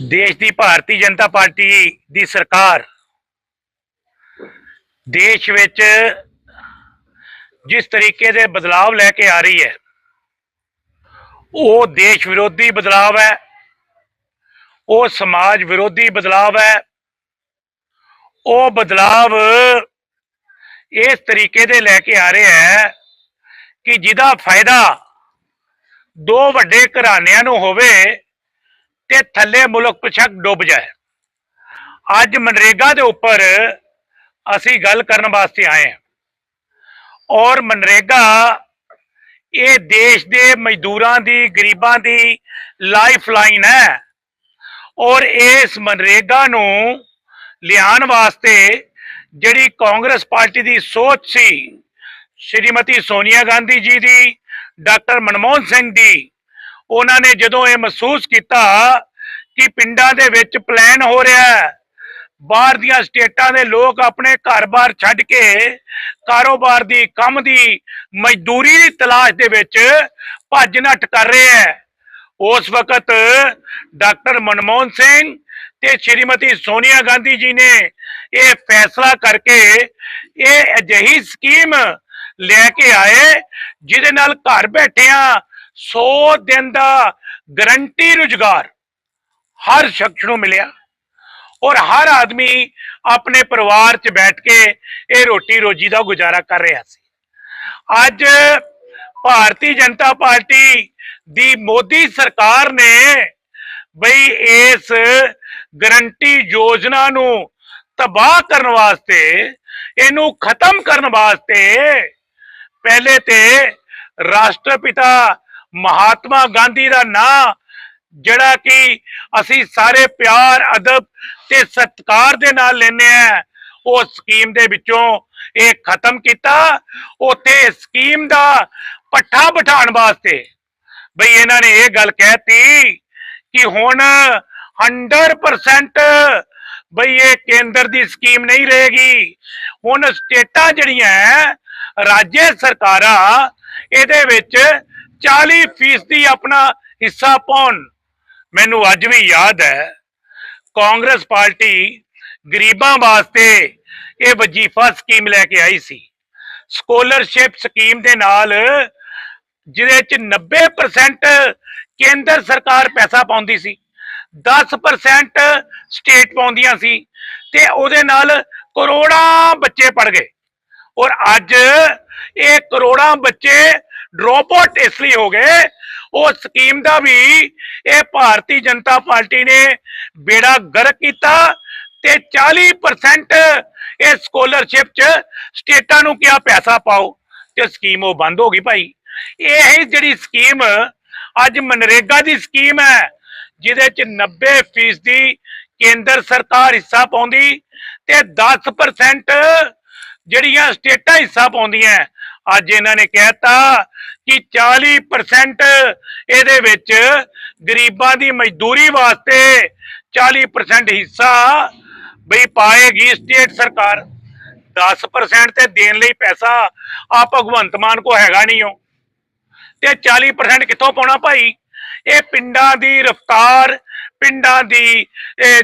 ਦੇਸ਼ ਦੀ ਭਾਰਤੀ ਜਨਤਾ ਪਾਰਟੀ ਦੀ ਸਰਕਾਰ ਦੇਸ਼ ਵਿੱਚ ਜਿਸ ਤਰੀਕੇ ਦੇ ਬਦਲਾਵ ਲੈ ਕੇ ਆ ਰਹੀ ਹੈ, ਉਹ ਦੇਸ਼ ਵਿਰੋਧੀ ਬਦਲਾਵ ਹੈ, ਉਹ ਸਮਾਜ ਵਿਰੋਧੀ ਬਦਲਾਵ ਹੈ, ਉਹ ਬਦਲਾਵ ਇਸ ਤਰੀਕੇ ਦੇ ਲੈ ਕੇ ਆ ਰਿਹਾ ਹੈ ਕਿ ਜਿਹਦਾ ਫਾਇਦਾ ਦੋ ਵੱਡੇ ਘਰਾਣਿਆਂ ਨੂੰ ਹੋਵੇ ਤੇ ਥੱਲੇ ਮੁਲਕ ਪਿਛਕ ਡੁੱਬ ਜਾਏ। ਅੱਜ ਮਨਰੇਗਾ ਦੇ ਉੱਪਰ ਅਸੀਂ ਗੱਲ ਕਰਨ ਵਾਸਤੇ ਆਏ ਹਾਂ। ਔਰ ਮਨਰੇਗਾ ਇਹ ਦੇਸ਼ ਦੇ ਮਜ਼ਦੂਰਾਂ ਦੀ, ਗਰੀਬਾਂ ਦੀ ਲਾਈਫ ਲਾਈਨ ਹੈ। ਔਰ ਇਸ ਮਨਰੇਗਾ ਨੂੰ ਲਿਆਉਣ ਵਾਸਤੇ ਜਿਹੜੀ ਕਾਂਗਰਸ ਪਾਰਟੀ ਦੀ ਸੋਚ ਸੀ, ਸ਼੍ਰੀਮਤੀ ਸੋਨੀਆ ਗਾਂਧੀ ਜੀ ਦੀ, ਡਾਕਟਰ ਮਨਮੋਹਨ ਸਿੰਘ ਦੀ ਉਹਨਾਂ ਨੇ ਜਦੋਂ ਇਹ ਮਹਿਸੂਸ ਕੀਤਾ ਕਿ ਪਿੰਡਾਂ ਦੇ ਵਿੱਚ ਪਲਾਨ ਹੋ ਰਿਹਾ ਹੈ, ਬਾਹਰ ਦੀਆਂ ਸਟੇਟਾਂ ਦੇ ਲੋਕ ਆਪਣੇ ਘਰ-ਬਾਰ ਛੱਡ ਕੇ ਕਾਰੋਬਾਰ ਦੀ, ਕੰਮ ਦੀ, ਮਜ਼ਦੂਰੀ ਦੀ ਤਲਾਸ਼ ਦੇ ਵਿੱਚ ਭੱਜ ਨੱਠ ਕਰ ਰਹੇ ਹੈ। ਉਸ ਵਕਤ ਡਾਕਟਰ ਮਨਮੋਹਨ ਸਿੰਘ ਤੇ ਸ਼੍ਰੀਮਤੀ ਸੋਨੀਆ ਗਾਂਧੀ ਜੀ ਨੇ ਇਹ ਫੈਸਲਾ ਕਰਕੇ ਇਹ ਅਜਿਹੀ ਸਕੀਮ ਲੈ ਕੇ ਆਏ, ਜਿਹਦੇ ਨਾਲ ਘਰ ਬੈਠਿਆਂ 100 ਦਿਨ ਦਾ ਗਰੰਟੀ ਰੁਜ਼ਗਾਰ ਹਰ ਸ਼ਖਸ ਨੂੰ ਮਿਲਿਆ ਔਰ ਹਰ ਆਦਮੀ ਆਪਣੇ ਪਰਿਵਾਰ 'ਚ ਬੈਠ ਕੇ ਇਹ ਰੋਟੀ ਰੋਜੀ ਦਾ ਗੁਜ਼ਾਰਾ ਕਰ ਰਿਹਾ ਸੀ। ਅੱਜ ਭਾਰਤੀ ਜਨਤਾ ਪਾਰਟੀ ਦੀ ਮੋਦੀ ਸਰਕਾਰ ਨੇ ਬਈ ਇਸ ਗਰੰਟੀ ਯੋਜਨਾ ਨੂੰ ਤਬਾਹ ਕਰਨ ਵਾਸਤੇ, ਇਹਨੂੰ ਖਤਮ ਕਰਨ ਵਾਸਤੇ ਪਹਿਲੇ ਤੇ ਰਾਸ਼ਟਰਪਿਤਾ ਮਹਾਤਮਾ ਗਾਂਧੀ ਦਾ ਨਾਂ ਜਿਹੜਾ ਕਿ ਅਸੀਂ ਸਾਰੇ ਪਿਆਰ ਅਦਬ ਤੇ ਸਤਿਕਾਰ ਦੇ ਨਾਲ ਲੈਨੇ ਆ ਉਹ ਸਕੀਮ ਦੇ ਵਿੱਚੋਂ ਇਹ ਖਤਮ ਕੀਤਾ। ਉੱਥੇ ਸਕੀਮ ਦਾ ਪੱਠਾ ਬਿਠਾਉਣ ਵਾਸਤੇ ਬਈ ਇਹਨਾਂ ਨੇ ਇਹ ਗੱਲ ਕਹਿਤੀ ਕਿ ਹੁਣ 100% ਬਈ ਇਹ ਕੇਂਦਰ ਦੀ ਸਕੀਮ ਨਹੀਂ ਰਹੇਗੀ। ਹੁਣ ਸਟੇਟਾਂ ਜਿਹੜੀਆਂ ਹੈ, ਰਾਜ ਸਰਕਾਰਾਂ ਇਹਦੇ ਵਿੱਚ 40% ਦੀ ਆਪਣਾ ਹਿੱਸਾ ਪਾਉਣ। ਮੈਨੂੰ ਅੱਜ ਵੀ ਯਾਦ ਹੈ, ਕਾਂਗਰਸ ਪਾਰਟੀ ਗਰੀਬਾਂ ਵਾਸਤੇ ਇਹ ਵਜੀਫਾ ਸਕੀਮ ਲੈ ਕੇ ਆਈ ਸੀ। ਸਕਾਲਰਸ਼ਿਪ ਸਕੀਮ ਦੇ ਨਾਲ ਜਿਹਦੇ ਚ 90% ਕੇਂਦਰ ਸਰਕਾਰ ਪੈਸਾ ਪਾਉਂਦੀ ਸੀ 10% ਸਟੇਟ ਪਾਉਂਦੀਆਂ ਸੀ ਤੇ ਉਹਦੇ ਨਾਲ ਕਰੋੜਾਂ ਬੱਚੇ ਪੜ ਗਏ। ਔਰ ਅੱਜ ਇਹ ਕਰੋੜਾਂ ਬੱਚੇ ਡ੍ਰੌਪ ਆਊਟ ਇਸ ਲਈ ਹੋ ਗਏ। ਉਹ ਸਕੀਮ ਦਾ ਵੀ ਇਹ ਭਾਰਤੀ ਜਨਤਾ ਪਾਰਟੀ ਨੇ ਬੇੜਾ ਗਰਕ ਕੀਤਾ ਤੇ 40% ਇਹ ਸਕਾਲਰਸ਼ਿਪ ਚ ਸਟੇਟਾਂ ਨੂੰ ਕਿਹਾ ਪੈਸਾ ਪਾਓ ਤੇ ਸਕੀਮ ਉਹ ਬੰਦ ਹੋ ਗਈ ਭਾਈ। ਇਹ ਜਿਹੜੀ ਸਕੀਮ ਅੱਜ ਮਨਰੇਗਾ ਦੀ ਸਕੀਮ ਹੈ, ਜਿਹਦੇ ਚ 90% ਦੀ ਕੇਂਦਰ ਸਰਕਾਰ ਹਿੱਸਾ ਪਾਉਂਦੀ ਤੇ 10% ਜਿਹੜੀਆਂ ਸਟੇਟਾਂ ਹਿੱਸਾ ਪਾਉਂਦੀਆਂ ਅੱਜ ਇਹਨਾਂ ਨੇ ਕਹਿਤਾ ਕਿ 40% ਇਹਦੇ ਵਿੱਚ ਗਰੀਬਾਂ ਦੀ ਮਜ਼ਦੂਰੀ ਵਾਸਤੇ 40% ਹਿੱਸਾ ਬਈ ਪਾਏਗੀ ਸਟੇਟ ਸਰਕਾਰ। 10% ਤੇ ਦੇਣ ਲਈ ਪੈਸਾ ਆ ਭਗਵੰਤ ਮਾਨ ਕੋ ਹੈਗਾ ਨਹੀਂ ਉਹ। ਤੇ 40% ਕਿੱਥੋਂ ਪਾਉਣਾ ਭਾਈ? ਇਹ ਪਿੰਡਾਂ ਦੀ ਰਫਤਾਰ, ਪਿੰਡਾਂ ਦੀ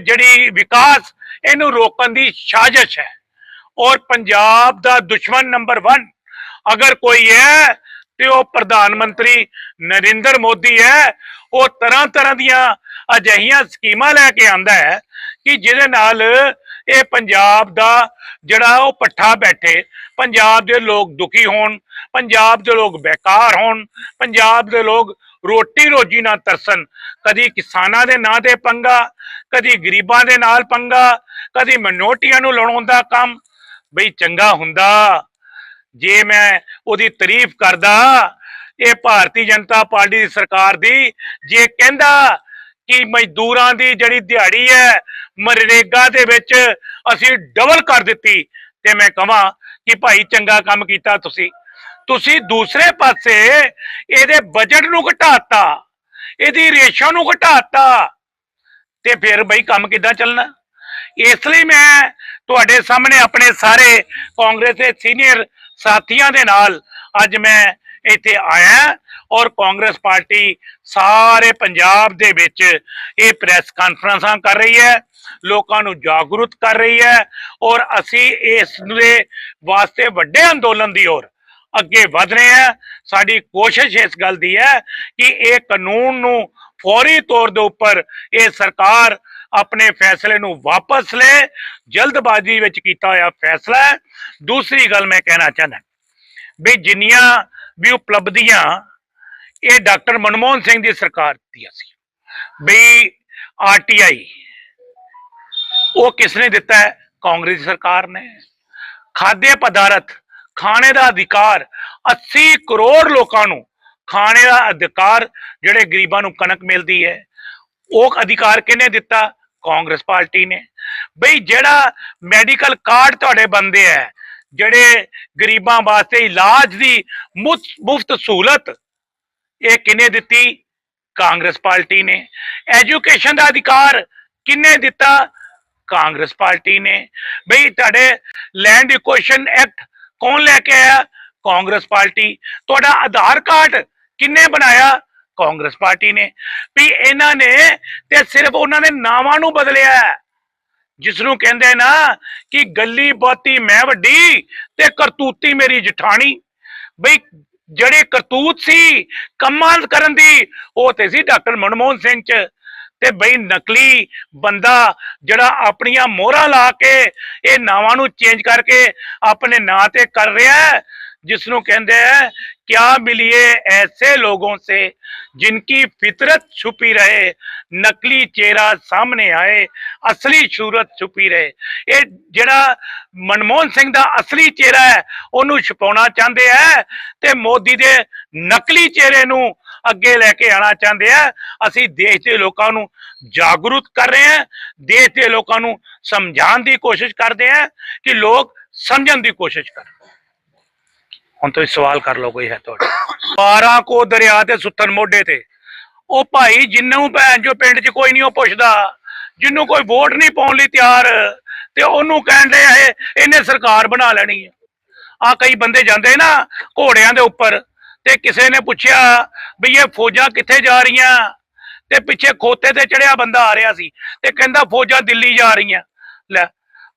ਜਿਹੜੀ ਵਿਕਾਸ, ਇਹਨੂੰ ਰੋਕਣ ਦੀ ਸਾਜ਼ਿਸ਼ ਹੈ। ਔਰ ਪੰਜਾਬ ਦਾ ਦੁਸ਼ਮਣ ਨੰਬਰ 1 ਅਗਰ ਕੋਈ ਹੈ ਤੇ ਉਹ ਪ੍ਰਧਾਨ ਮੰਤਰੀ ਨਰਿੰਦਰ ਮੋਦੀ ਹੈ, ਉਹ ਤਰ੍ਹਾਂ ਤਰ੍ਹਾਂ ਦੀਆਂ ਅਜਿਹੀਆਂ ਸਕੀਮਾਂ ਲੈ ਕੇ ਆਂਦਾ ਹੈ ਕਿ ਜਿਹਦੇ ਨਾਲ ਇਹ ਪੰਜਾਬ ਦਾ ਜਿਹੜਾ ਉਹ ਪੱਠਾ ਬੈਠੇ, ਪੰਜਾਬ ਦੇ ਲੋਕ ਦੁਖੀ ਹੋਣ, ਪੰਜਾਬ ਦੇ ਲੋਕ ਬੇਕਾਰ ਹੋਣ, ਪੰਜਾਬ ਦੇ ਲੋਕ ਰੋਟੀ ਰੋਜੀ ਨਾ ਤਰਸਣ, ਕਦੀ ਕਿਸਾਨਾਂ ਦੇ ਨਾਂ ਤੇ ਪੰਗਾ, ਕਦੀ ਗਰੀਬਾਂ ਦੇ ਨਾਲ ਪੰਗਾ, ਕਦੀ ਮਨੋਟੀਆਂ ਨੂੰ ਲੜਾਉਣ ਦਾ ਕੰਮ, ਬਈ ਚੰਗਾ ਹੁੰਦਾ। ਜੇ ਮੈਂ ਉਹਦੀ ਤਾਰੀਫ ਕਰਦਾ, ਇਹ ਭਾਰਤੀ ਜਨਤਾ ਪਾਰਟੀ ਦੀ ਸਰਕਾਰ ਦੀ, ਜੇ ਕਹਿੰਦਾ ਕਿ ਮਜ਼ਦੂਰਾਂ ਦੀ ਜਿਹੜੀ ਦਿਹਾੜੀ ਹੈ, ਮਨਰੇਗਾ ਦੇ ਵਿੱਚ ਅਸੀਂ ਡਬਲ ਕਰ ਦਿੱਤੀ, ਤੇ ਮੈਂ ਕਹਾਂ ਕਿ ਭਾਈ ਚੰਗਾ ਕੰਮ ਕੀਤਾ ਤੁਸੀਂ। ਤੁਸੀਂ ਦੂਸਰੇ ਪਾਸੇ ਇਹਦੇ ਬਜਟ ਨੂੰ ਘਟਾਤਾ, ਇਹਦੀ ਰੇਸ਼ਾ ਨੂੰ ਘਟਾਤਾ, ਤੇ ਫਿਰ ਬਈ ਕੰਮ ਕਿੱਦਾਂ ਚੱਲਣਾ? ਇਸ ਲਈ ਮੈਂ ਤੁਹਾਡੇ ਸਾਹਮਣੇ ਆਪਣੇ ਸਾਰੇ ਕਾਂਗਰਸ ਦੇ ਸੀਨੀਅਰ ਸਾਥੀਆਂ ਦੇ ਨਾਲ ਅੱਜ ਮੈਂ ਇੱਥੇ ਆਇਆ ਔਰ ਕਾਂਗਰਸ ਪਾਰਟੀ ਸਾਰੇ ਪੰਜਾਬ ਦੇ ਵਿੱਚ ਇਹ ਪ੍ਰੈਸ ਕਾਨਫਰੰਸਾਂ ਕਰ ਰਹੀ ਹੈ, ਲੋਕਾਂ ਨੂੰ ਜਾਗਰੂਕ ਕਰ ਰਹੀ ਹੈ ਔਰ ਅਸੀਂ ਇਸ ਦੇ ਵਾਸਤੇ ਵੱਡੇ ਅੰਦੋਲਨ ਦੀ ਔਰ ਅੱਗੇ ਵਧ ਰਹੇ ਹਾਂ। ਸਾਡੀ ਕੋਸ਼ਿਸ਼ ਇਸ ਗੱਲ ਦੀ ਹੈ ਕਿ ਇਹ ਕਾਨੂੰਨ ਨੂੰ ਫੌਰੀ ਤੌਰ ਦੇ ਉੱਪਰ ਇਹ ਸਰਕਾਰ ਆਪਣੇ ਫੈਸਲੇ ਨੂੰ ਵਾਪਸ ਲੈ, ਜਲਦਬਾਜ਼ੀ ਵਿੱਚ ਕੀਤਾ ਹੋਇਆ ਫੈਸਲਾ ਦੂਸਰੀ ਗੱਲ ਮੈਂ ਕਹਿਣਾ ਚਾਹੁੰਦਾ, ਵੀ ਜਿੰਨੀਆਂ ਵੀ ਉਪਲਬਧੀਆਂ ਇਹ ਡਾਕਟਰ ਮਨਮੋਹਨ ਸਿੰਘ ਦੀ ਸਰਕਾਰ ਦੀਆਂ ਸੀ, ਵੀ ਆਰਟੀਆਈ ਉਹ ਕਿਸ ਨੇ ਦਿੱਤਾ ਹੈ? ਕਾਂਗਰਸ ਸਰਕਾਰ ਨੇ। ਖਾਦੇ ਪਦਾਰਥ, ਖਾਣੇ ਦਾ ਅਧਿਕਾਰ 80 ਕਰੋੜ ਲੋਕਾਂ ਨੂੰ ਖਾਣੇ ਦਾ ਅਧਿਕਾਰ ਜਿਹੜੇ ਗਰੀਬਾਂ ਨੂੰ ਕਣਕ ਮਿਲਦੀ ਹੈ ਉਹ ਅਧਿਕਾਰ ਕਿਹਨੇ ਦਿੱਤਾ? ਕਾਂਗਰਸ ਪਾਰਟੀ ਨੇ। ਬਈ ਜਿਹੜਾ ਮੈਡੀਕਲ ਕਾਰਡ ਤੁਹਾਡੇ ਬੰਦੇ ਹੈ ਜਿਹੜੇ ਗਰੀਬਾਂ ਵਾਸਤੇ ਇਲਾਜ ਦੀ ਮੁਫਤ ਸਹੂਲਤ, ਇਹ ਕਿਹਨੇ ਦਿੱਤੀ? ਕਾਂਗਰਸ ਪਾਰਟੀ ਨੇ। ਐਜੂਕੇਸ਼ਨ ਦਾ ਅਧਿਕਾਰ ਕਿਹਨੇ ਦਿੱਤਾ? ਕਾਂਗਰਸ ਪਾਰਟੀ ਨੇ। ਬਈ ਤੁਹਾਡੇ ਲੈਂਡ ਇਕੁਏਸ਼ਨ ਐਕਟ ਕੌਣ ਲੈ ਕੇ ਆਇਆ? Congress party. ਤੁਹਾਡਾ ਆਧਾਰ ਕਾਰਡ ਕਿੰਨੇ ਬਣਾਇਆ? ਕਾਂਗਰਸ ਪਾਰਟੀ ਨੇ, ਵੀ ਇਹਨਾਂ ਨੇ ਤੇ ਸਿਰਫ ਉਹਨਾਂ ਨੇ ਨਾਵਾਂ ਨੂੰ ਬਦਲਿਆ ਜਿਸ ਨੂੰ ਕਹਿੰਦੇ ਨਾ ਕਿ ਗੱਲੀ ਬਾਤੀ ਮੈਂ ਵੱਡੀ ਤੇ ਕਰਤੂਤੀ ਮੇਰੀ ਜਠਾਣੀ। ਬਈ ਜਿਹੜੇ ਕਰਤੂਤ ਸੀ, ਕੰਮਾਂ ਕਰਨ ਦੀ, ਉਹ ਤੇ ਸੀ ਡਾਕਟਰ ਮਨਮੋਹਨ ਸਿੰਘ ਚ। ਤੇ ਬਈ ਨਕਲੀ ਬੰਦਾ ਜਿਹੜਾ ਆਪਣੀਆਂ ਮੋਹਰਾਂ ਲਾ ਕੇ ਇਹ ਨਾਵਾਂ ਨੂੰ ਚੇਂਜ ਕਰਕੇ ਆਪਣੇ ਨਾਂ ਤੇ ਕਰ ਰਿਹਾ ਹੈ ਜਿਸ ਨੂੰ ਕਹਿੰਦੇ ਹੈ क्या मिलिए ऐसे लोगों से जिनकी फितरत छुपी रहे नकली चेहरा सामने आए असली सूरत छुपी रहे ਇਹ ਜਿਹੜਾ ਮਨਮੋਹਨ ਸਿੰਘ ਦਾ ਅਸਲੀ ਚਿਹਰਾ ਹੈ ਉਹਨੂੰ ਛੁਪਾਉਣਾ ਚਾਹੁੰਦੇ ਆ ਤੇ ਮੋਦੀ ਦੇ ਨਕਲੀ ਚਿਹਰੇ ਨੂੰ ਅੱਗੇ ਲੈ ਕੇ ਆਣਾ ਚਾਹੁੰਦੇ ਆ ਅਸੀਂ ਦੇਸ਼ ਦੇ ਲੋਕਾਂ ਨੂੰ ਜਾਗਰੂਕ ਕਰ ਰਹੇ ਹਾਂ ਦੇਸ਼ ਦੇ ਲੋਕਾਂ ਨੂੰ ਸਮਝਾਉਣ ਦੀ ਕੋਸ਼ਿਸ਼ ਕਰਦੇ ਆ ਕਿ ਲੋਕ ਸਮਝਣ ਦੀ ਕੋਸ਼ਿਸ਼ ਕਰਨ ਹੁਣ ਤੁਸੀਂ ਸਵਾਲ ਕਰ ਲਓ ਕੋਈ ਹੈ ਤੁਹਾਡਾ। 12 ਕੋ ਦਰਿਆ ਤੇ ਸੁੱਤਨ ਮੋਢੇ ਤੇ। ਉਹ ਭਾਈ ਜਿੰਨੂੰ ਭੈਣ ਜੋ ਪਿੰਡ 'ਚ ਕੋਈ ਨਹੀਂ ਉਹ ਪੁੱਛਦਾ। ਜਿੰਨੂੰ ਕੋਈ ਵੋਟ ਨਹੀਂ ਪਾਉਣ ਲਈ ਤਿਆਰ ਤੇ ਉਹਨੂੰ ਕਹਿੰਦੇ ਇਹ ਇਹਨੇ ਸਰਕਾਰ ਬਣਾ ਲੈਣੀ ਹੈ ਆ ਕਈ ਬੰਦੇ ਜਾਂਦੇ ਨਾ ਘੋੜਿਆਂ ਦੇ ਉੱਪਰ ਤੇ ਕਿਸੇ ਨੇ ਪੁੱਛਿਆ ਵੀ ਇਹ ਫੌਜਾਂ ਕਿੱਥੇ ਜਾ ਰਹੀਆਂ? ਤੇ ਪਿੱਛੇ ਖੋਤੇ ਤੇ ਚੜਿਆ ਬੰਦਾ ਆ ਰਿਹਾ ਸੀ ਤੇ ਕਹਿੰਦਾ ਫੌਜਾਂ ਦਿੱਲੀ ਜਾ ਰਹੀਆਂ। ਲੈ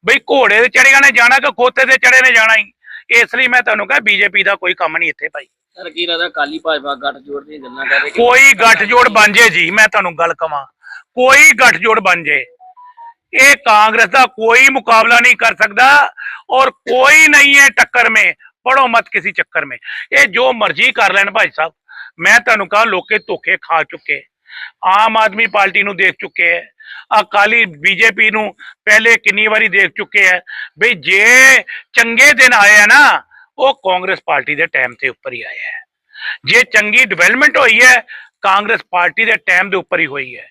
ਬਈ ਘੋੜੇ ਤੇ ਚੜਿਆ ਨੇ ਜਾਣਾ ਕਿ ਖੋਤੇ ਤੇ ਚੜੇ ਨੇ ਜਾਣਾ ਹੀ ਇਸ ਲਈ ਮੈਂ ਤੁਹਾਨੂੰ ਕਹਾਂ ਬੀਜੇਪੀ ਦਾ ਕੋਈ ਕੰਮ ਨਹੀਂ ਇੱਥੇ ਭਾਈ। ਸਰ ਕੀ ਲੱਗਦਾ ਕਾਲੀ ਭਾਜਪਾ ਗੱਠ ਜੋੜ ਦੀਆਂ ਗੱਲਾਂ ਕਰ ਰਹੇ ਕੋਈ ਗੱਠ ਜੋੜ ਬਣ ਜੇ ਜੀ ਮੈਂ ਤੁਹਾਨੂੰ ਗੱਲ ਕਵਾਂ। ਕੋਈ ਗੱਠ ਜੋੜ ਬਣ ਜੇ। ਇਹ ਕਾਂਗਰਸ ਦਾ ਕੋਈ ਮੁਕਾਬਲਾ ਨਹੀਂ ਕਰ ਸਕਦਾ ਔਰ ਕੋਈ ਨਹੀਂ ਹੈ ਟੱਕਰ ਮੇ। ਪੜੋ ਮਤ ਕਿਸੇ ਚੱਕਰ ਮੇ। ਇਹ ਜੋ ਮਰਜ਼ੀ ਕਰ ਲੈਣ ਭਾਈ ਸਾਹਿਬ ਮੈਂ ਤੁਹਾਨੂੰ ਕਹਾਂ ਲੋਕੇ ਧੋਖੇ ਖਾ ਚੁੱਕੇ। ਆਮ ਆਦਮੀ ਪਾਰਟੀ ਨੂੰ ਦੇਖ ਚੁੱਕੇ ਹੈ। ਅਕਾਲੀ ਬੀਜੇਪੀ ਨੂੰ ਪਹਿਲੇ ਕਿੰਨੀ ਵਾਰੀ ਦੇਖ ਚੁੱਕੇ ਹੈ। ਬਈ ਜੇ ਚੰਗੇ ਦਿਨ ਆਏ ਆ ਨਾ, ਉਹ ਕਾਂਗਰਸ ਪਾਰਟੀ ਦੇ ਟਾਈਮ ਤੇ ਉੱਪਰ ਹੀ ਆਏ ਹੈ। ਜੇ ਚੰਗੀ ਡਿਵੈਲਪਮੈਂਟ ਹੋਈ ਹੈ, ਕਾਂਗਰਸ ਪਾਰਟੀ ਦੇ ਟਾਈਮ ਦੇ ਉੱਪਰ ਹੀ ਹੋਈ ਹੈ।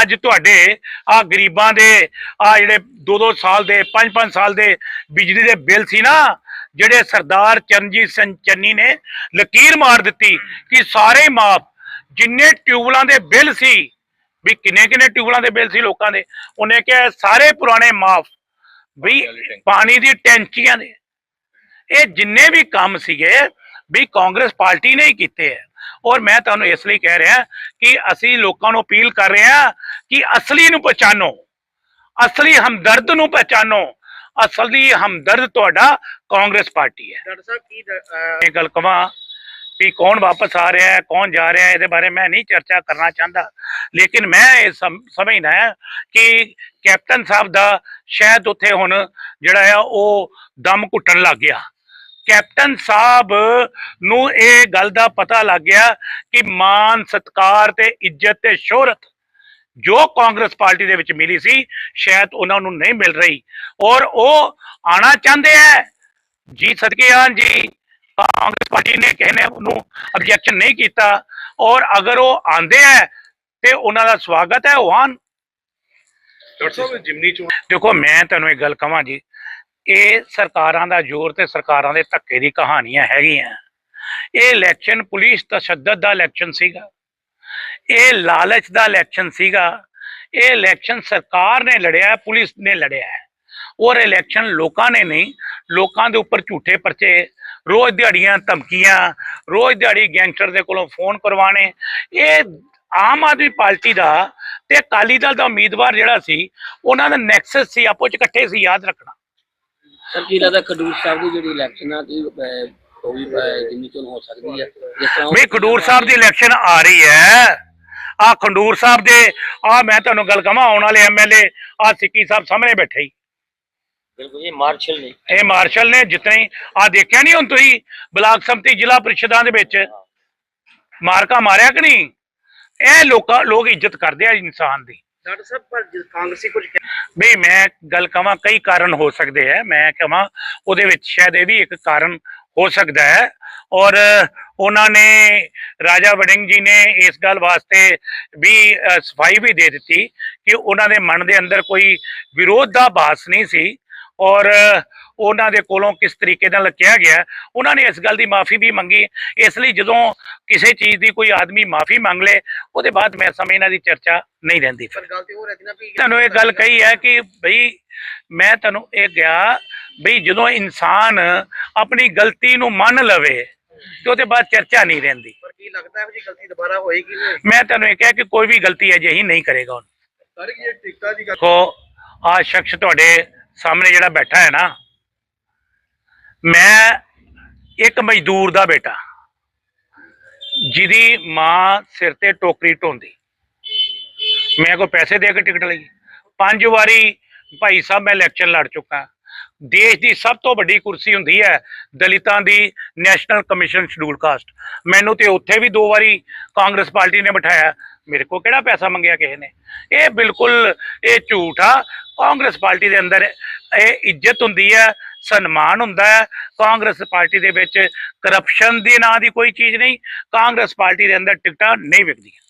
ਅੱਜ ਤੁਹਾਡੇ ਆ ਗਰੀਬਾਂ ਦੇ ਆ ਜਿਹੜੇ 2-2 ਸਾਲ ਦੇ 5-5 ਸਾਲ ਦੇ ਬਿਜਲੀ ਦੇ ਬਿੱਲ ਸੀ ਨਾ, ਜਿਹੜੇ ਸਰਦਾਰ ਚਰਨਜੀਤ ਸਿੰਘ ਚੰਨੀ ਨੇ ਲਕੀਰ ਮਾਰ ਦਿੱਤੀ ਕਿ ਸਾਰੇ ਮਾਫ। ਜਿੰਨੇ ਟਿਊਬਲਾਂ ਦੇ ਬਿੱਲ ਸੀ ਵੀ ਕਿੰਨੇ ਕਿੰਨੇ ਟਿਊਬਲਾਂ ਦੇ ਬਿੱਲ ਸੀ ਲੋਕਾਂ ਦੇ ਉਹਨੇ ਕਿਹਾ ਸਾਰੇ ਪੁਰਾਣੇ ਮਾਫ ਵੀ ਪਾਣੀ ਦੀ ਟੈਂਕੀਆਂ ਦੇ ਇਹ ਜਿੰਨੇ ਵੀ ਕੰਮ ਸੀਗੇ ਵੀ ਕਾਂਗਰਸ ਪਾਰਟੀ ਨੇ ਹੀ ਕੀਤੇ ਹੈ ਔਰ ਮੈਂ ਤੁਹਾਨੂੰ ਇਸ ਲਈ ਕਹਿ ਰਿਹਾ ਕਿ ਅਸੀਂ ਲੋਕਾਂ ਨੂੰ ਅਪੀਲ ਕਰ ਰਹੇ ਹਾਂ ਕਿ ਅਸਲੀ ਨੂੰ ਪਛਾਣੋ। ਅਸਲੀ ਹਮਦਰਦ ਨੂੰ ਪਛਾਣੋ। ਅਸਲੀ ਹਮਦਰਦ ਤੁਹਾਡਾ ਕਾਂਗਰਸ ਪਾਰਟੀ ਹੈ। ਡਾਕਟਰ ਸਾਹਿਬ ਕੀ ਇਹ ਗੱਲ ਕਵਾਂ ਵੀ ਕੌਣ ਵਾਪਸ ਆ ਰਿਹਾ ਹੈ, ਕੌਣ ਜਾ ਰਿਹਾ ਹੈ, ਇਹਦੇ ਬਾਰੇ ਮੈਂ ਨਹੀਂ ਚਰਚਾ ਕਰਨਾ ਚਾਹੁੰਦਾ। ਲੇਕਿਨ ਮੈਂ ਇਹ ਸਮਝਦਾ ਹਾਂ ਕਿ ਕੈਪਟਨ ਸਾਹਿਬ ਦਾ ਸ਼ਾਇਦ ਉੱਥੇ ਹੁਣ ਜਿਹੜਾ ਹੈ ਉਹ ਦਮ ਘੁੱਟਣ ਲੱਗ ਗਿਆ। ਕੈਪਟਨ ਸਾਹਿਬ ਨੂੰ ਇਹ ਗੱਲ ਦਾ ਪਤਾ ਲੱਗ ਗਿਆ ਕਿ ਮਾਨ, ਸਤਕਾਰ ਤੇ ਇੱਜ਼ਤ ਤੇ ਸ਼ੋਹਰਤ ਜੋ ਕਾਂਗਰਸ ਪਾਰਟੀ ਦੇ ਵਿੱਚ ਮਿਲੀ ਸੀ, ਸ਼ਾਇਦ ਉਹਨਾਂ ਨੂੰ ਨਹੀਂ ਮਿਲ ਰਹੀ। ਔਰ ਉਹ ਆਣਾ ਚਾਹੁੰਦੇ ਹੈ। ਜੀ ਸਦਕੇ ਆਨ ਜੀ। ਕਾਂਗਰਸ ਪਾਰਟੀ ਨੇ ਕਿਸੇ ਨੇ ਉਹਨੂੰ ਆਬਜੈਕਸ਼ਨ ਨਹੀਂ ਕੀਤਾ। ਔਰ ਅਗਰ ਉਹ ਆਂਦੇ ਹੈ ਤੇ ਉਹਨਾਂ ਦਾ ਸਵਾਗਤ ਹੈ ਉਹ ਦੇਖੋ ਮੈਂ ਤੁਹਾਨੂੰ ਇੱਕ ਗੱਲ ਕਹਾਂ ਜੀ ਇਹ ਸਰਕਾਰਾਂ ਦਾ ਜ਼ੋਰ ਤੇ ਸਰਕਾਰਾਂ ਦੇ ਧੱਕੇ ਦੀ ਕਹਾਣੀਆਂ ਹੈਗੀਆਂ। ਇਹ ਇਲੈਕਸ਼ਨ ਪੁਲਿਸ ਤਸ਼ੱਦਦ ਦਾ ਇਲੈਕਸ਼ਨ ਸੀਗਾ। ਇਹ ਲਾਲਚ ਦਾ ਇਲੈਕਸ਼ਨ ਸੀਗਾ। ਇਹ ਇਲੈਕਸ਼ਨ ਸਰਕਾਰ ਨੇ ਲੜਿਆ ਪੁਲਿਸ ਨੇ ਲੜਿਆ ਔਰ ਇਲੈਕਸ਼ਨ ਲੋਕਾਂ ਨੇ ਨਹੀਂ ਲੋਕਾਂ ਦੇ ਉੱਪਰ ਝੂਠੇ ਪਰਚੇ ਰੋਜ਼ ਦਿਹਾੜੀਆਂ ਧਮਕੀਆਂ ਰੋਜ਼ ਦਿਹਾੜੀ ਗੈਂਗਸਟਰ ਦੇ ਕੋਲੋਂ ਫੋਨ ਕਰਵਾਣੇ ਇਹ ਆਮ ਆਦਮੀ ਪਾਰਟੀ ਦਾ ਤੇ ਅਕਾਲੀ ਦਲ ਦਾ ਉਮੀਦਵਾਰ ਜਿਹੜਾ ਸੀ ਉਹਨਾਂ ਦਾ ਨੈਕਸਸ ਸੀ ਆਪੋ ਚ ਇਕੱਠੇ ਸੀ ਯਾਦ ਰੱਖਣਾ। ਸਰ ਕੀ ਲੱਗਦਾ ਖਡੂਰ ਸਾਹਿਬ ਦੀ ਜਿਹੜੀ ਇਲੈਕਸ਼ਨ ਆ ਕਿ ਅਹ, ਉਹ ਵੀ ਅਹ, ਜਿੰਨੀ ਚੋਣ ਹੋ ਸਕਦੀ ਹੈ ਜਿਸ ਤਰ੍ਹਾਂ ਉਹ- ਵੀ ਖਡੂਰ ਸਾਹਿਬ ਦੀ ਇਲੈਕਸ਼ਨ ਆ ਰਹੀ ਹੈ। ਆ ਖੰਡੂਰ ਸਾਹਿਬ ਦੇ ਆ ਮੈਂ ਤੁਹਾਨੂੰ ਗੱਲ ਕਹਾਂ ਆਉਣ ਵਾਲੇ ਐਮਐਲਏ ਆ ਸਿੱਕੀ ਸਾਹਿਬ ਸਾਹਮਣੇ ਬੈਠੇ ਹੀ। ਬਿਲਕੁਲ ਇਹ ਮਾਰਸ਼ਲ ਨੇ। ਇਹ ਮਾਰਸ਼ਲ ਨੇ ਜਿਤਨੇ ਆ ਦੇਖਿਆ ਨਹੀਂ ਹੁਣ ਤੁਸੀਂ? ਬਲਾਕ ਸੰਮਤੀ ਜ਼ਿਲ੍ਹਾ ਪ੍ਰੀਸ਼ਦਾਂ ਦੇ ਵਿੱਚ ਮਾਰਕਾ ਮਾਰਿਆ ਕਿ ਨਹੀਂ? ਇਹ ਲੋਕਾਂ ਲੋਕ ਇੱਜ਼ਤ ਕਰਦੇ ਆ ਇਨਸਾਨ ਦੀ। ਡਾਕਟਰ ਸਾਹਿਬ ਪਰ ਜ- ਕਾਂਗਰਸੀ ਕੁਝ ਵੀ ਮੈਂ ਗੱਲ ਕਵਾਂ ਕਈ ਕਾਰਨ ਹੋ ਸਕਦੇ ਹੈ। ਮੈਂ ਕਹਾਂ ਉਹਦੇ ਵਿੱਚ ਸ਼ਾਇਦ ਇਹ ਵੀ ਇੱਕ ਕਾਰਨ ਹੋ ਸਕਦਾ ਹੈ। ਔਰ ਉਹਨਾਂ ਨੇ ਰਾਜਾ ਵੜਿੰਗ ਜੀ ਨੇ ਇਸ ਗੱਲ ਵਾਸਤੇ ਵੀ ਸਫ਼ਾਈ ਵੀ ਦੇ ਦਿੱਤੀ ਕਿ ਉਹਨਾਂ ਦੇ ਮਨ ਦੇ ਅੰਦਰ ਕੋਈ ਵਿਰੋਧ ਦਾ ਬਾਸ ਨਹੀਂ ਸੀ। ਔਰ ਉਹਨਾਂ ਦੇ ਕੋਲੋਂ ਕਿਸ ਤਰੀਕੇ ਨਾਲ ਕਿਹਾ ਗਿਆ ਉਹਨਾਂ ਨੇ ਇਸ ਗੱਲ ਦੀ ਮਾਫੀ ਵੀ ਮੰਗੀ। ਇਸ ਲਈ ਜਦੋਂ ਕਿਸੇ ਚੀਜ਼ ਦੀ ਕੋਈ ਆਦਮੀ ਮਾਫੀ ਮੰਗ ਲੇ ਉਹਦੇ ਬਾਅਦ ਮੈਂ ਸਮੇਂ ਇਹਨਾਂ ਦੀ ਚਰਚਾ ਨਹੀਂ ਰਹਿੰਦੀ। ਫਿਰ ਪਰ ਗੱਲ ਤੇ ਉਹ ਰਹਿੰਦੀ ਨਾ ਵੀ ਤੁਹਾਨੂੰ ਇਹ ਗੱਲ ਕਹੀ ਹੈ ਕਿ ਬਈ ਮੈਂ ਤੁਹਾਨੂੰ ਇਹ ਕਿਹਾ ਬਈ ਜਦੋਂ ਇਨਸਾਨ ਆਪਣੀ ਗਲਤੀ ਨੂੰ ਮੰਨ ਲਵੇ ਤੇ ਉਹਦੇ ਬਾਅਦ ਚਰਚਾ ਨਹੀਂ ਰਹਿੰਦੀ। ਪਰ ਕੀ ਲੱਗਦਾ ਹੈ ਜੀ ਗਲਤੀ ਦੁਬਾਰਾ ਹੋਏਗੀ ਨਹੀਂ? ਮੈਂ ਤੁਹਾਨੂੰ ਇਹ ਕਿਹਾ ਕਿ ਕੋਈ ਵੀ ਗਲਤੀ ਅਜਿਹੀ ਨਹੀਂ ਕਰੇਗਾ ਹੁਣ। ਸਰ ਇਹ ਟਿਕਟਾਂ ਦੀ ਗੱਲ ਦੇਖੋ ਆ ਸ਼ਖਸ ਤੁਹਾਡੇ ਸਾਹਮਣੇ ਜਿਹੜਾ ਬੈਠਾ ਹੈ ਨਾ, ਮੈਂ ਇੱਕ ਮਜ਼ਦੂਰ ਦਾ ਬੇਟਾ, ਜਿਹਦੀ ਮਾਂ ਸਿਰ ਤੇ ਟੋਕਰੀ ਢੋਂਦੀ। ਮੈਂ ਕੋਈ ਪੈਸੇ ਦੇ ਕੇ ਟਿਕਟ ਲਈ? ਪੰਜ ਵਾਰੀ ਭਾਈ ਸਾਹਿਬ, ਮੈਂ ਇਲੈਕਸ਼ਨ ਲੜ ਚੁੱਕਾ। ਦੇਸ਼ ਦੀ ਸਭ ਤੋਂ ਵੱਡੀ ਕੁਰਸੀ ਹੁੰਦੀ ਹੈ ਦਲਿਤਾਂ ਦੀ ਨੈਸ਼ਨਲ ਕਮਿਸ਼ਨ ਸ਼ਡਿਊਲ ਕਾਸਟ। ਮੈਨੂੰ ਤੇ ਉੱਥੇ ਵੀ ਦੋ ਵਾਰੀ ਕਾਂਗਰਸ ਪਾਰਟੀ ਨੇ ਬਿਠਾਇਆ। ਮੇਰੇ ਕੋਲ ਕਿਹੜਾ ਪੈਸਾ ਮੰਗਿਆ ਕਿਸੇ ਨੇ? ਇਹ ਬਿਲਕੁਲ ਇਹ ਝੂਠ ਆ। ਕਾਂਗਰਸ ਪਾਰਟੀ ਦੇ ਅੰਦਰ ਇਹ ਇੱਜ਼ਤ ਹੁੰਦੀ ਹੈ, ਸਨਮਾਨ ਹੁੰਦਾ ਹੈ। ਕਾਂਗਰਸ ਪਾਰਟੀ ਦੇ ਵਿੱਚ ਕਰਪਸ਼ਨ ਦੇ ਨਾਂ ਦੀ ਕੋਈ ਚੀਜ਼ ਨਹੀਂ। ਕਾਂਗਰਸ ਪਾਰਟੀ ਦੇ ਅੰਦਰ ਟਿਕਟਾਂ ਨਹੀਂ ਵਿਕਦੀਆਂ।